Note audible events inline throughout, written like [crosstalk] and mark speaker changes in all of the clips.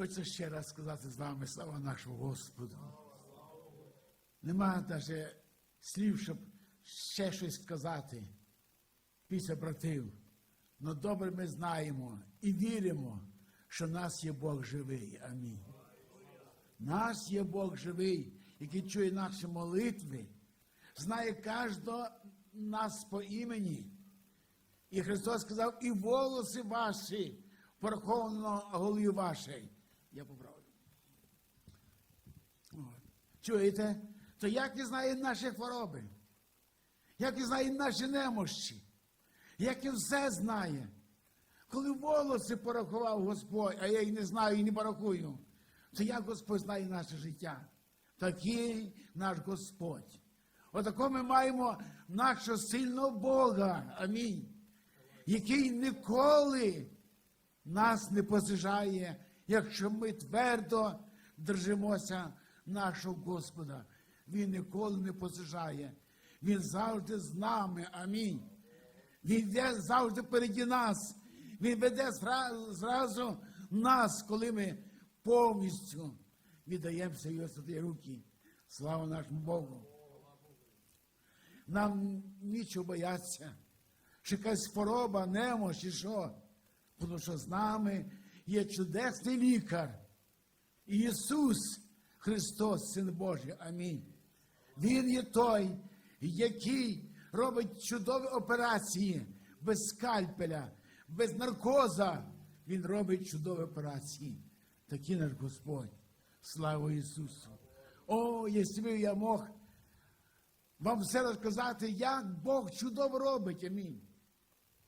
Speaker 1: Хочу ще раз сказати з вами слава нашому Господу. Нема навіть слів, щоб ще щось сказати після братів. Но добре ми знаємо і віримо, що нас є Бог живий. Амінь. Нас є Бог живий, який чує наші молитви, знає кожного нас по імені. І Христос сказав, і волоси ваші пораховано голові вашій. Я поправлю. От. Чуєте? То як він знає наші хвороби? Як він знає наші немощі? Як він все знає? Коли волоси порахував Господь, а я їх не знаю і не порахую, то як Господь знає наше життя? Такий наш Господь. Отако ми маємо нашого сильного Бога. Амінь. Який ніколи нас не посижає, якщо ми твердо держимося нашого Господа. Він ніколи не посижає. Він завжди з нами. Амінь. Він йде завжди переді нас. Він веде зразу нас, коли ми повністю віддаємося його святі руки. Слава нашому Богу. Нам нічого бояться, що якась хвороба, немощ і що. Тому що з нами є чудесний лікар. Ісус Христос, Син Божий. Амінь. Він є той, який робить чудові операції без скальпеля, без наркоза. Він робить чудові операції. Такий наш Господь. Слава Ісусу! О, б я мог вам все розказати, як Бог чудово робить. Амінь.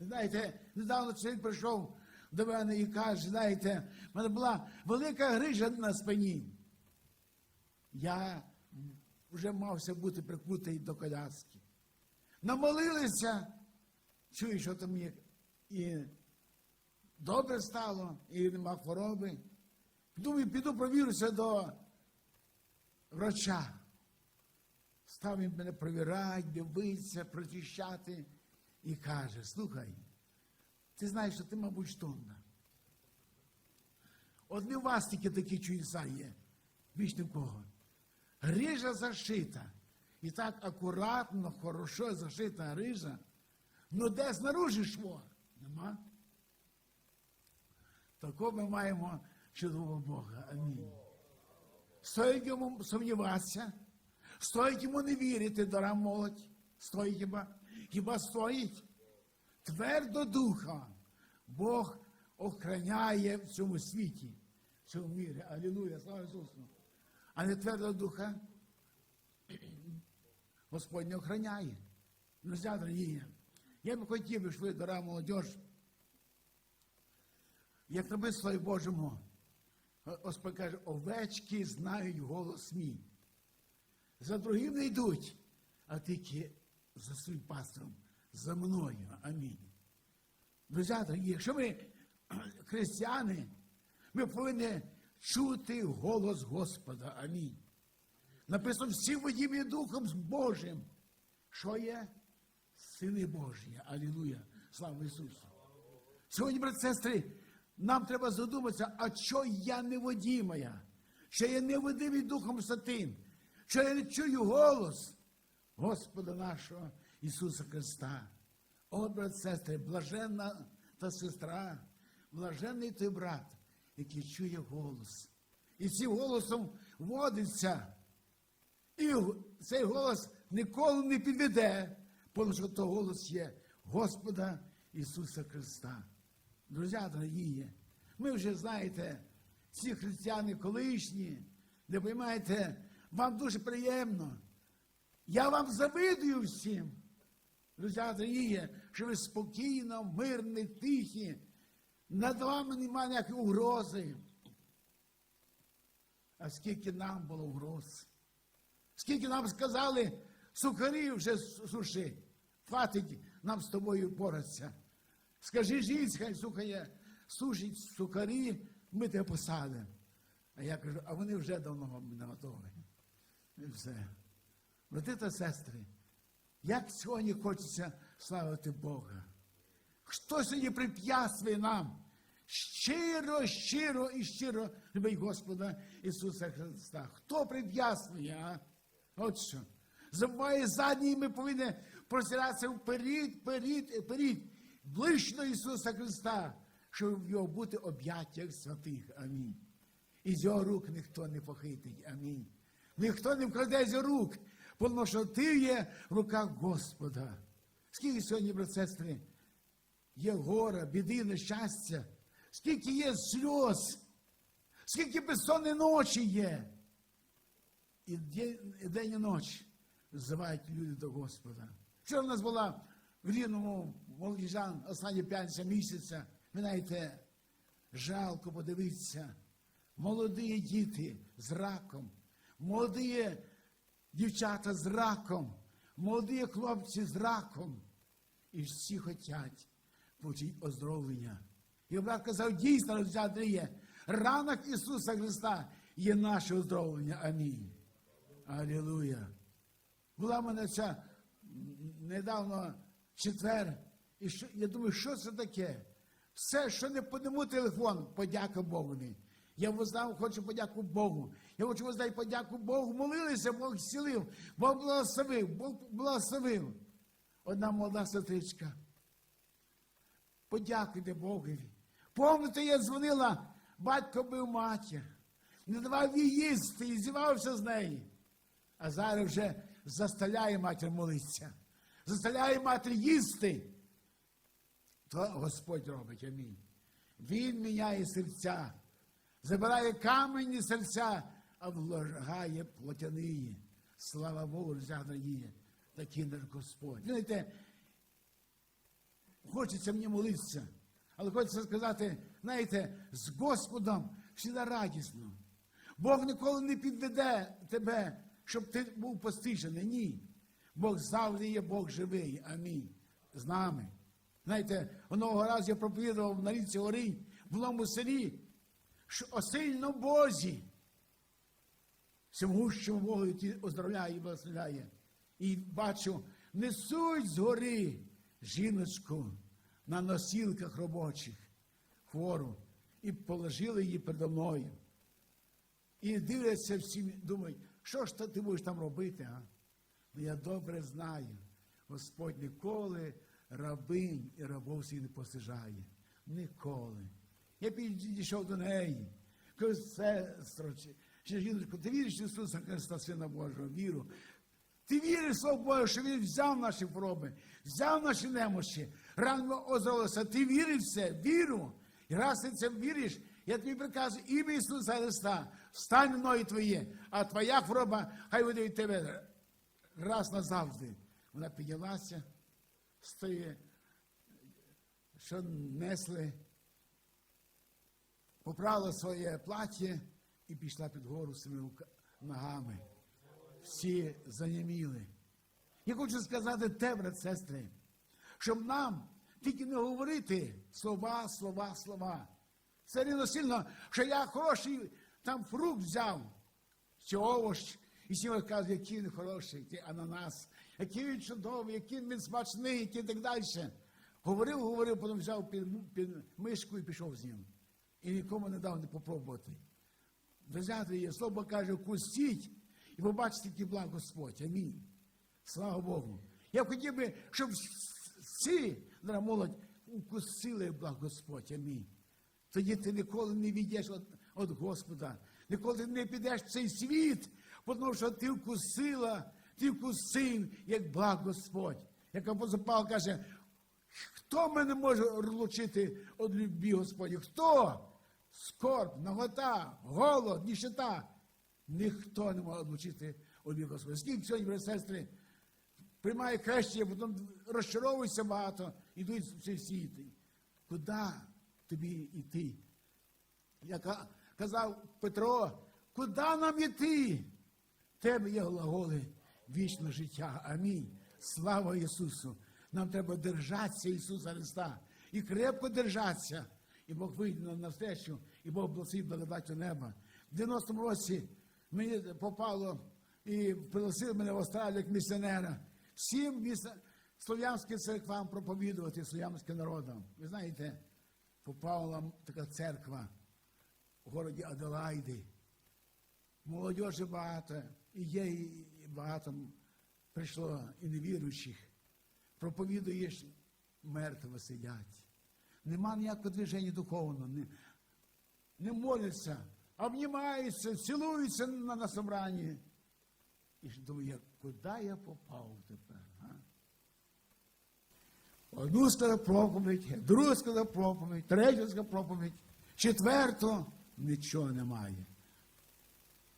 Speaker 1: Знаєте, недавно чоловік прийшов до мене і каже, знаєте, в мене була велика грижа на спині. Я вже мався бути прикутий до коляски. Намолилися, чую, що там є. І добре стало, і нема хвороби. Думаю, піду провірюся до врача. Став він мене провірати, дивитися, прочищати і каже: слухай, ти знаєш, що ти, мабуть, штонна. От не у вас тільки такі чудеса є, більш кого. Грижа зашита. І так акуратно, хорошо зашита грижа. Ну де снаружи шво? Нема. Такого ми маємо чудового Бога. Амінь. Стоїть йому сумніватися, стоїть йому не вірити, дора молодь. Стоїть хіба? Хіба стоїть? Твердо духа. Бог охраняє в цьому світі, в цьому мірі. Алілуя, слава Ісусу. А не твердо духа. Господь не охраняє. Друзі, дорогі, я би хотів, щоб ви, дора молодь, як на ми Слові Божому, Господь каже, овечки знають голос мій. За другим не йдуть, а тільки за своїм пастором, за мною. Амінь. Друзі, якщо ми [clears throat] християни, ми повинні чути голос Господа. Амінь. Написано всі водімі Духом Божим. Що є? Сини Божі. Алілуя. Слава Ісусу. Сьогодні, брат сестри, нам треба задуматися, а що я не водімая? Що я не водимий Духом Святим? Що я не чую голос Господа нашого Ісуса Христа. О, брат сестри, блаженна та сестра, блаженний той брат, який чує голос. І цим голосом водиться. І цей голос ніколи не підведе, тому що то голос є Господа Ісуса Христа. Друзі, дорогі, ми вже знаєте, ці християни колишні, де розумієте, вам дуже приємно. Я вам завидую всім. Друзі, дорогі, що ви спокійно, мирні, тихі, над вами немає ніякої угрози. А скільки нам було угроз? Скільки нам сказали, сухарі вже суши, хватить нам з тобою боратися. Скажи жінці, хай слухає, сушить сухарі, ми тебе посадимо. А я кажу, а вони вже давно не готові. І все. Брати та сестри, як сьогодні хочеться славити Бога? Хто сьогодні прип'ятствує нам, щиро, щиро і щиро любить Господа Ісуса Христа. Хто прив'язнує, а? От що. Забуває задній, ми повинні простиратися вперед, вперед, вперед, ближче Ісуса Христа, щоб в його бути об'яттях святих. Амінь. І з його рук ніхто не похитить. Амінь. Ніхто не вкладе з його рук, тому що ти є в руках Господа. Скільки сьогодні, брат сестри, є гора, біди, нещастя, скільки є сльоз, скільки безсонні ночі є. І день, і ніч взивають люди до Господа. Вчора в нас була в Рівному молодіжан останні п'ятниця місяця. Ви знаєте, жалко подивитися. Молоді діти з раком, молоді дівчата з раком, молоді хлопці з раком. І всі хочуть отримати оздоровлення. І брат казав, дійсно, Андрія, ранок Ісуса Христа є наше оздоровлення. Амінь. Алілуя. Була в мене ця недавно четвер. І що, я думаю, що це таке? Все, що не подиму телефон, подяка Богові. Я воздав, хочу подяку Богу. Я хочу воздати подяку Богу. Молилися, Бог зцілив, Бог благословив, Бог благословив. Одна молода сестричка. Подякуйте Богові. Помните, я дзвонила, батько бив матір, не давав їй їсти і зівався з неї. А зараз вже заставляє матір молитися, заставляє матір їсти. То Господь робить, амінь. Він міняє серця, забирає камені серця, а влагає плотяниї. Слава Богу, дорогі, такий наш Господь. Знаєте, хочеться мені молитися, але хочеться сказати, знаєте, з Господом завжди радісно. Бог ніколи не підведе тебе, щоб ти був постижений. Ні. Бог завжди є Бог живий. Амінь. З нами. Знаєте, одного разу я проповідував на річці Оринь, в новому селі, що о сильно Бозі, всемогущому Богу, який оздоровляє і благословляє. І бачу, несуть з гори жіночку на носілках робочих, хвору, і положили її передо мною. І дивляться всі, думають, що ж ти будеш там робити, а? Ну я добре знаю, Господь ніколи рабинь і рабов свій не посижає. Ніколи. Я підійшов до неї. Кажу, сестро, чи жіночко, ти віриш Ісуса Христа, Сина Божого, віру. Ти віриш, Слово Боже, що Він взяв наші хвороби, взяв наші немощі, рано оздоровився. Ти віриш в це? Віру. І раз ти це віриш, я тобі приказую ім'я Ісуса Христа, встань на ноги твої, а твоя хвороба хай буде від тебе раз назавжди. Вона піднялася, стоїть, що несли, поправила своє плаття і пішла під гору своїми ногами. Всі заніміли. Я хочу сказати те, брат, сестри, щоб нам тільки не говорити слова, слова, слова. Це рівно сильно, що я хороший там фрукт взяв, чи овощ, і всі кажуть, який він хороший, який ананас, який він чудовий, який він смачний, який так далі. Говорив, говорив, потім взяв під, під мишку і пішов з ним. І нікому не дав не попробувати. Взяти її, слово каже, вкусіть і побачите, який благ Господь. Амінь. Слава Богу. Я хотів би, щоб всі, дорога молодь, укусили благ Господь. Амінь. Тоді ти ніколи не відійдеш від, Господа, ніколи не підеш в цей світ, тому що ти вкусила, ти вкусив, як благ Господь. Як апостол Павло каже, хто мене може розлучити від любві Господі? Хто? Скорб, нагота, голод, ніщета. Ніхто не може відлучити від любві Господі. Скільки сьогодні, брати сестри, приймає хрещення, потім розчаровуються багато, йдуть в цей світ. Куди тобі йти? Як казав Петро, куди нам йти? Тебе є глаголи вічне життя. Амінь. Слава Ісусу! Нам треба держатися Ісуса Христа і крепко держатися. І Бог вийде нам навстречу, і Бог благословить благодаттю неба. В 90-му році мені попало і пригласили мене в Австралію як місіонера. Всім слов'янським церквам проповідувати слов'янським народам. Ви знаєте, попала така церква в городі Аделайди. Молодежі багато, і є і багато прийшло і невіруючих. Проповідуєш, мертво сидять. Нема ніякого движення духовного. Не, не моляться, обнімаються, цілуються на, на собранні. І ж думаю, куди я попав тепер? А? Одну сказав проповідь, другу сказав проповідь, третю сказав проповідь, четверту нічого немає.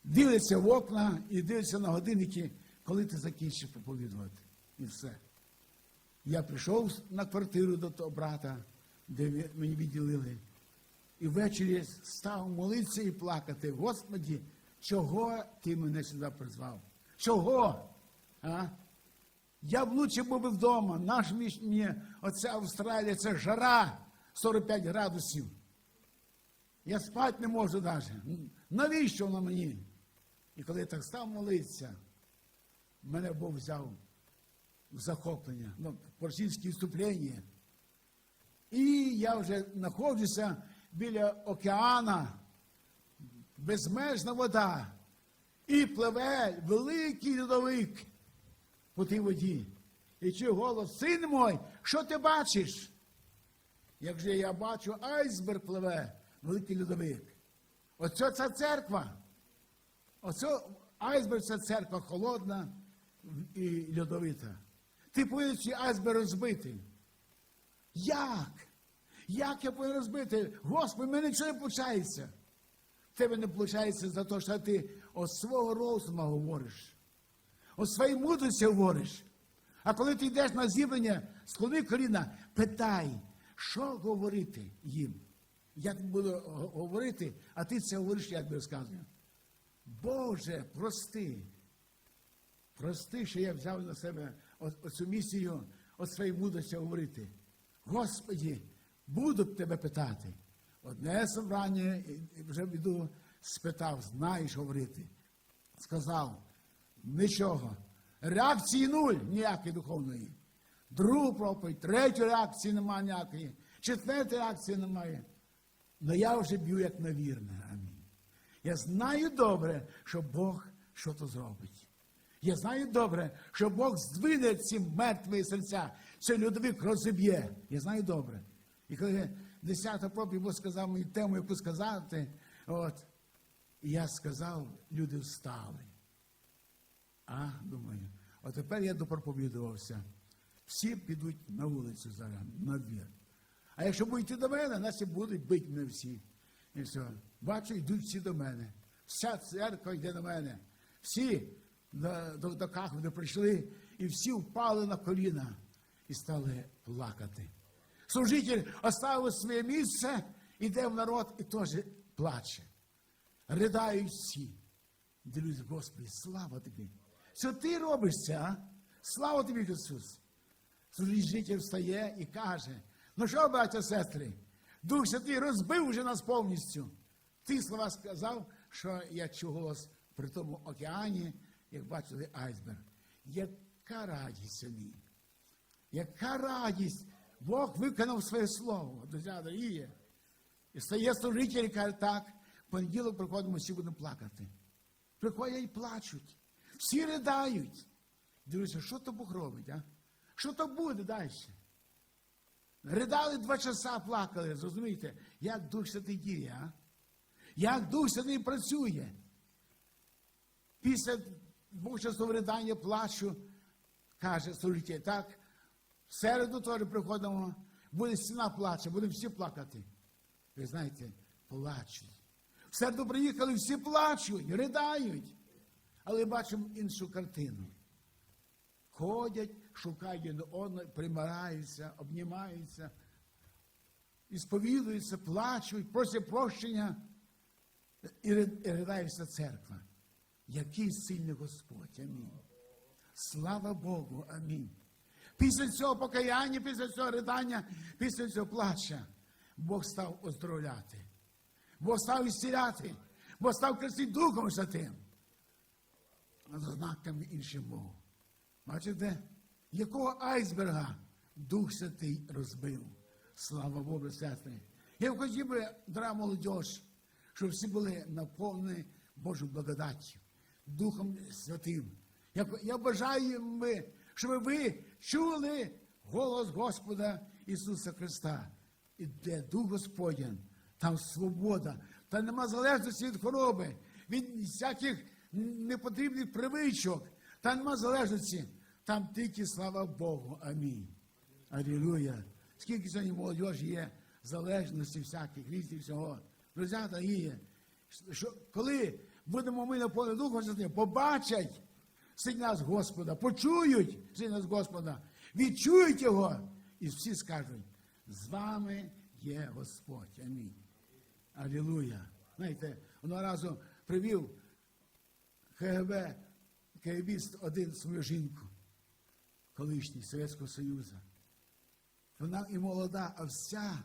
Speaker 1: Дивиться в окна і дивиться на годинники, коли ти закінчиш проповідувати. І все. Я прийшов на квартиру до того брата, де мені відділили. І ввечері став молитися і плакати. Господі, чого ти мене сюди призвав? Чого? А? Я б лучше був вдома. Наш мені, оця Австралія, це жара 45 градусів. Я спати не можу навіть. Навіщо воно мені? І коли я так став молитися, мене Бог взяв в захоплення, ну, по-російськи вступлення. І я вже знаходжуся біля океана, безмежна вода, і пливе великий льодовик по тій воді. І чую голос, син мой, що ти бачиш? Як же я бачу, айсберг пливе, великий льодовик. Оце ця церква. Оце айсберг це церква холодна і льодовита. Ти повинен цей айсберг розбити. Як? Як я повинен розбити? Господи, в мене нічого не виходить. Тебе не виходить за те, що ти от свого розуму говориш, от своїй мудрості говориш. А коли ти йдеш на зібрання, склони коліна, питай, що говорити їм. Я буду говорити, а ти це говориш, як би розказую. Боже, прости. Прости, що я взяв на себе оцю місію от своєї мудрості говорити. Господі, буду б тебе питати. Одне собрання, і- вже піду, спитав, знаєш говорити. Сказав, нічого. Реакції нуль, ніякої духовної. Другу проповідь, третю реакції немає ніякої, четвертої реакції немає. Но я вже б'ю як на вірне. Амінь. Я знаю добре, що Бог що-то зробить. Я знаю добре, що Бог здвине ці мертві серця, це людовик розіб'є. Я знаю добре. І коли 10 проповідь Бог сказав мені тему, яку сказати, от, і я сказав, люди встали. А, думаю, от тепер я допроповідувався. Всі підуть на вулицю зараз, на двір. А якщо йти до мене, значить будуть бити мене всі. І все. Бачу, йдуть всі до мене. Вся церква йде до мене. Всі до, до, Каховни прийшли, і всі впали на коліна і стали плакати. Служитель оставив своє місце, іде в народ і теж плаче. Ридають всі. Дивлюсь, Господи, слава тобі. Що ти робиш це, а? Слава тобі, Ісус. Служитель встає і каже: ну що, браття, сестри, Дух Святий розбив вже нас повністю. Ті слова сказав, що я чув при тому океані, як бачили айсберг. Яка радість собі! Яка радість! Бог виконав своє слово, друзі дорогі. І стає служитель і каже, так, понеділок приходимо, всі будемо плакати. Приходять і плачуть. Всі ридають. Дивлюся, що то Бог робить, а? Що то буде далі? Ридали два часа, плакали, зрозумієте, як Дух Святий діє, а? Як Дух Святий працює. Після двох часов ридання плачу, каже служитель, так, в середу теж приходимо, буде стіна плаче, будемо всі плакати. Ви знаєте, плачуть. В середу приїхали, всі плачуть, riдають. Але бачимо іншу картину. Ходять, шукають один одного, примираються, обнімаються, і сповідуються, плачуть, просять прощення і ри- і ридає церква. Який сильний Господь, амінь. Слава Богу, амінь. Після цього покаяння, після цього ридання, після цього плача, Бог став оздоровляти. Бог став ісціляти, Бог став крестити Духом Святим. Знаками іншим Богу. Бачите, якого айсберга Дух Святий розбив. Слава Богу, сестри. Я хотів би, дорога молодь, щоб всі були наповнені Божою благодаттю, Духом Святим. Я, бажаю, ми, щоб ви чули голос Господа Ісуса Христа. І де Дух Господень, там свобода, там нема залежності від хвороби, від всяких непотрібних привичок, там нема залежності, там тільки слава Богу. Амінь. Алілуя. Скільки сьогодні молодіжі є залежності всяких, різних всього. Друзі, дорогі, що коли будемо ми на полі Духу Святим, побачать сить нас Господа, почують сить нас Господа, відчують його, і всі скажуть, з вами є Господь. Амінь. Алілуя. Знаєте, одного разу привів КГБ, КГБіст один свою жінку, колишній Совєтського Союзу. Вона і молода, а вся,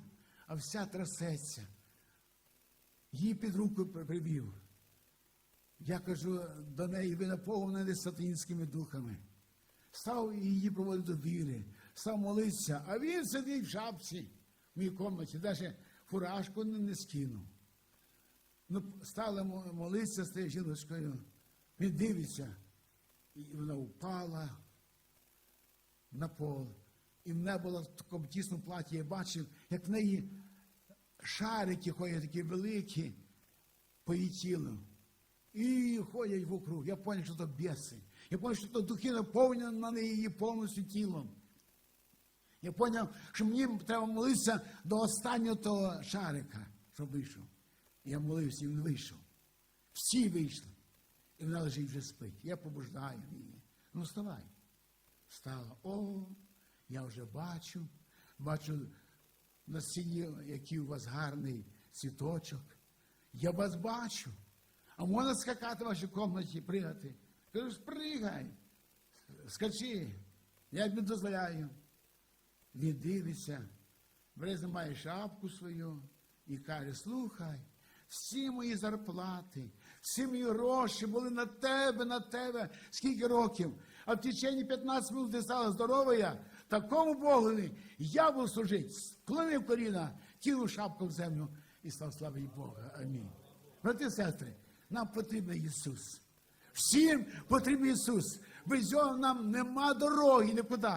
Speaker 1: а вся трясеться. Її під руку при- привів. Я кажу до неї, ви наповнені сатанінськими духами. Став її проводити до віри, став молитися, а він сидить в шапці в моїй кімнаті, навіть фуражку не, скинув. Ну, стала молитися з тією жіночкою. Він дивиться, і вона впала на пол. І в мене було в такому тісному платі, я бачив, як в неї шарики ходять такі великі по її тілу. І ходять вокруг. Я зрозумів, що це біси. Я зрозумів, що це духи наповнені на неї повністю тілом. Я зрозумів, що мені треба молитися до останнього того шарика, що вийшов. Я молився, і він вийшов. Всі вийшли. І вона лежить вже спить. Я побуждаю її. Ну, вставай. Встала. О, я вже бачу, бачу на стіні, який у вас гарний цвіточок. Я вас бачу. А можна скакати в вашій кімнаті, пригати. Кажу, спригай, скачи. Я тобі дозволяю. Він дивиться, бере знімає шапку свою і каже, слухай, всі мої зарплати, всі мої гроші були на тебе, на тебе, скільки років. А в течение 15 минут ти стала здорова такому Богові я буду служити. Склонив коліна, кинув шапку в землю і став славити Бога. Амінь. Брати сестри, нам потрібен Ісус. Всім потрібен Ісус. Без нього нам нема дороги нікуди.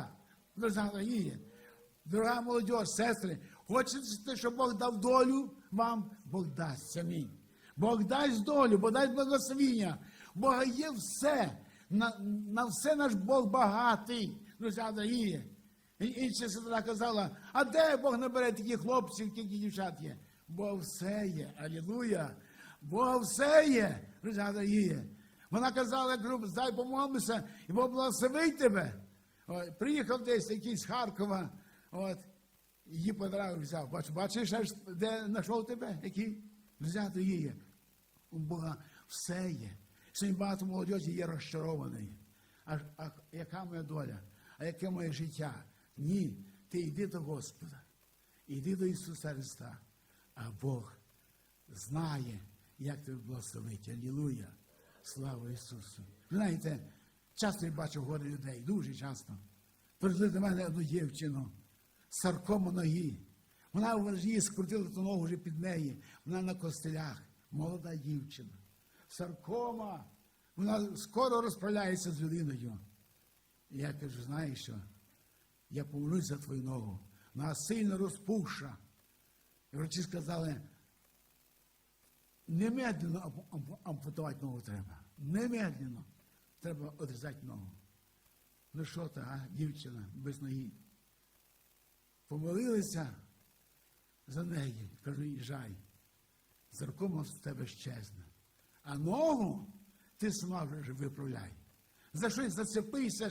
Speaker 1: Дорога молодь, сестри, хочете, щоб Бог дав долю вам, Бог дасть. Амінь. Бог дасть долю, Бог дасть благословіння. Бога є все. На, на все наш Бог багатий. Друзі дорогі. І Інша сестра казала, а де Бог набере таких хлопців, скільки дівчат є? Бог все є. Алілуя. Бог все є. Друзі дорогі. Вона казала, кажу, дай помолимося, і Бог благословить тебе. От, приїхав десь якийсь з Харкова, от, її подравив, взяв. Бач, бачиш, аж де знайшов тебе, який взяти її. У Бога все є. Сьогодні багато молодежі є розчарований. А, а яка моя доля? А яке моє життя? Ні, ти йди до Господа, йди до Ісуса Христа, а Бог знає, як тебе благословити. Алілуя. Слава Ісусу. Знаєте, часто я бачу горе людей, дуже часто. Привезли до мене одну дівчину, саркому ноги. Вона вже її скрутила ту ногу вже під неї. Вона на костелях. Молода дівчина. Саркома. Вона скоро розправляється з людиною. Я кажу, знаєш що? Я помолюсь за твою ногу. Вона сильно розпухша. І врачі сказали, немедленно ампу- ампу- ампутувати ногу треба. Немедленно треба одрізати ногу. Ну що ти, а, дівчина без ноги? Помолилися за неї, кажу, їжджай. Заркома з тебе щезне. А ногу ти сама вже виправляй. За щось зацепися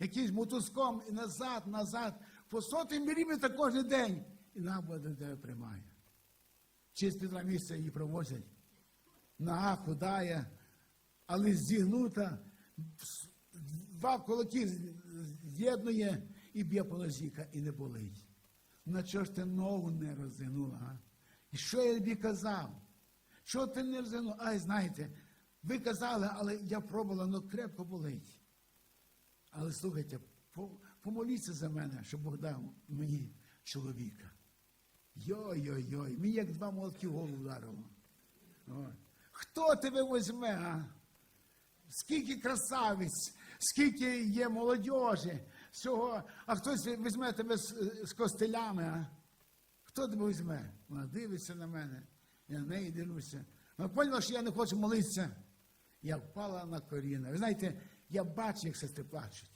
Speaker 1: якимсь мотузком і назад, назад, по сотий міліметр кожен день. І нам до тебе приймає. Через півтора місяця її провозять. Нога худає, але зігнута, два кулаки з'єднує і б'є по нозі, і не болить. На чого ж ти ногу не розігнула? А? І що я тобі казав? Що ти не розігнула? Ай, знаєте, ви казали, але я пробувала, але крепко болить. Але слухайте, помоліться за мене, щоб Бог дав мені чоловіка. Йой-йой-йой, мені як два молотки в голову вдарило. Хто тебе візьме, а? Скільки красавиць, скільки є молодіжі, всього, а хтось візьме тебе з, з костелями, а? Хто тебе візьме? Вона дивиться на мене, я на неї дивлюся. Вона поняла, що я не хочу молитися. Я впала на коліна. Ви знаєте, я бачу, як сестри плачуть.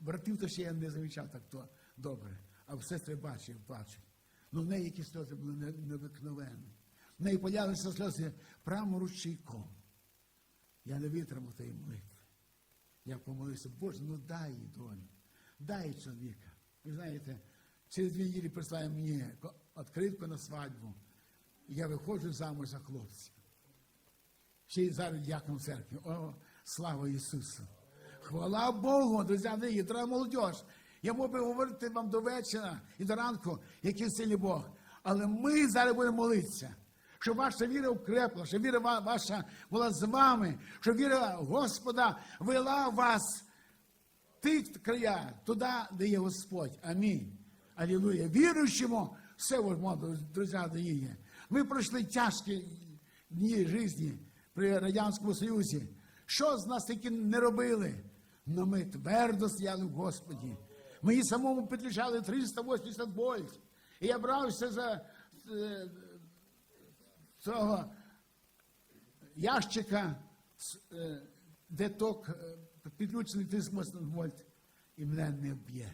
Speaker 1: Братів то ще я не замічав так то добре, а в сестри бачу, як плачуть. Ну в неї які сльози були не- необикновенні. В неї появилися сльози прямо ручейком. Я не витримав тієї молитви. Я помолився, Боже, ну дай їй долю, дай чоловіка. Ви знаєте, через дві неділі прислали мені відкритку на свадьбу. Я виходжу замуж за хлопця. Ще й зараз дякую церкві. О, слава Ісусу! Хвала Богу, друзі, нині, дорога молодь. Я мог би говорити вам до вечора і до ранку, який сильний Бог. Але ми зараз будемо молитися, щоб ваша віра укрепла, щоб віра ваша була з вами, щоб віра Господа вела вас ті края, туди, де є Господь. Амінь. Алілуя. Віруючому все можливо, друзі, дорогі. Ми пройшли тяжкі дні житті при Радянському Союзі. Що з нас таки не робили? Но ми твердо стояли в Господі. Мені самому підключали 380 вольт. І я брався за е, цього ящика, е, де ток е, підключений 380 вольт, і мене не б'є.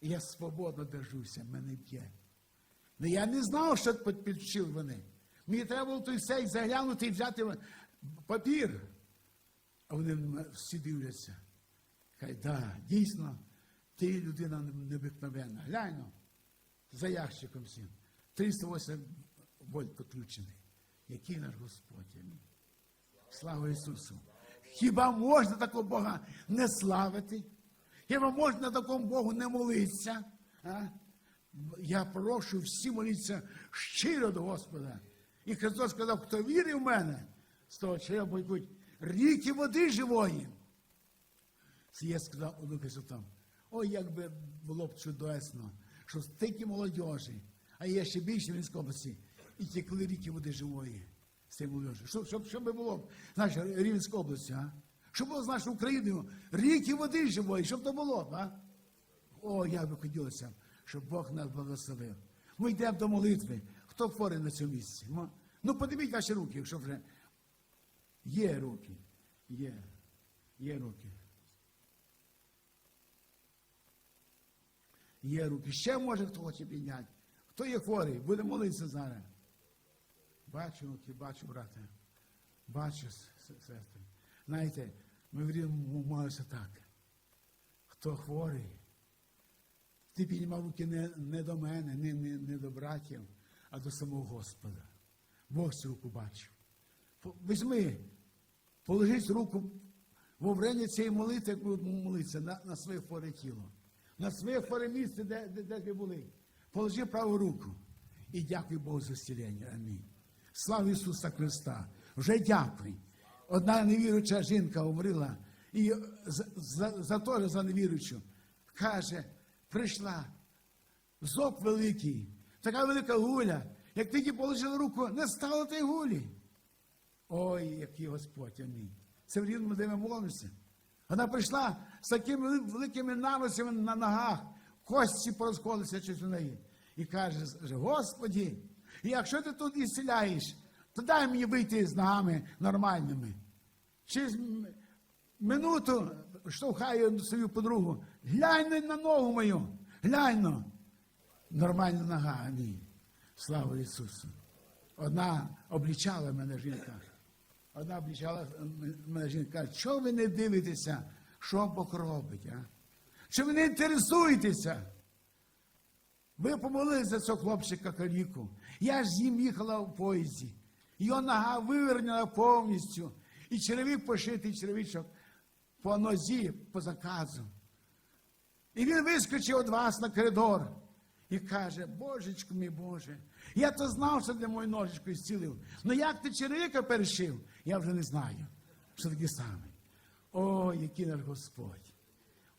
Speaker 1: І я свободно держуся, мене б'є. Ну я не знав, що під- підключили вони. Мені треба було той сейф заглянути і взяти папір. А вони всі дивляться. Хай, да, дійсно, ти людина необикновенна. Глянь, ну, за ящиком всім. 308 вольт підключений. Який наш Господь. Слава Ісусу. Хіба можна такого Бога не славити? Хіба можна такому Богу не молитися? А? Я прошу всі молитися щиро до Господа. І Христос сказав, хто вірить в мене, з того чоловіка будуть ріки води живої. Я сказав у Духі Святому. Ой, як би було б чудесно, що стільки молодежі, а є ще більше в Вінській області, і текли ріки води живої з цієї молодежі. Що, щоб, щоб би було б, знаєш, Рівненської області, а? Щоб було з нашою Україною ріки води живої, щоб то було б, а? О, як би хотілося, щоб Бог нас благословив. Ми йдемо до молитви. Хто хворий на цьому місці? Ну, подивіть ваші руки, якщо вже є руки. Є. Є руки. Є руки. Ще може хто хоче підняти. Хто є хворий? Буде молитися зараз. Бачу руки, бачу, брате. Бачу, сестри. Знаєте, ми в молимося так. Хто хворий? Ти піднімав руки не, не до мене, не, не, не до братів, а до самого Господа. Бог цю руку бачив. Візьми, положись руку во время цієї молитви, як будемо молитися, на, на своє хворе тіло, на своє хворе місце, де, де, де ви були. Положи праву руку і дякуй Богу за зцілення. Амінь. Слава Ісуса Христа! Вже дякуй. Одна невіруюча жінка говорила, і за, за, за теж за невіруючу, каже, прийшла зоб великий, така велика гуля. Як тільки положила руку, не стало тієї гулі. Ой, який Господь, амінь. Це в рівному, де ми молимося. Вона прийшла з такими великими наросами на ногах, кості порозходилися через неї. І каже, Господі, якщо ти тут ісціляєш, то дай мені вийти з ногами нормальними. Через минуту штовхаю свою подругу. Глянь на ногу мою, глянь. но». Нормальна нога, амінь. Слава Ісусу. Одна облічала мене жінка. Одна облічала мене жінка. Чого ви не дивитеся, що Бог робить? А? Що ви не інтересуєтеся? Ви помолилися за цього хлопчика каліку. Я ж з ним їхала в поїзді. Його нога вивернена повністю. І черевик пошитий черевичок по нозі, по заказу. І він вискочив від вас на коридор і каже, Божечко мій Боже, я то знав, що для мою ножичку зцілив. Ну як ти черевика перешив, я вже не знаю, що таке саме. О, який наш Господь!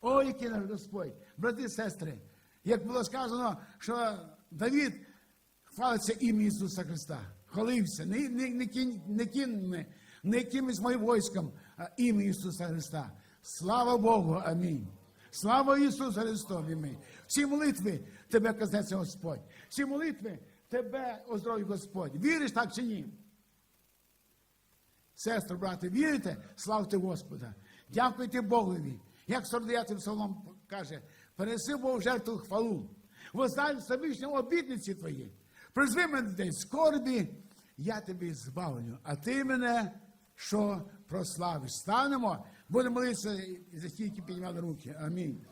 Speaker 1: О, який наш Господь! Брати і сестри, Як було сказано, що Давід хвалиться ім'я Ісуса Христа. Хвалився не, не, не, кін, не кіньми, не якимось моїм войском, а ім'я Ісуса Христа. Слава Богу, амінь. Слава Ісусу Христові ми. Всі молитви тебе коснеться Господь. Всі молитви тебе оздоровить Господь. Віриш так чи ні? Сестри, брати, вірите? Славте Господа. Дякуйте Богові. Як 49 псалом каже, переси Богу жертву хвалу. Воздай Всевишньому обітниці твої. Призви мене день скорбі, я тебе збавлю, а ти мене що прославиш. Станемо, будемо молитися, за за стільки піднімали руки. Амінь.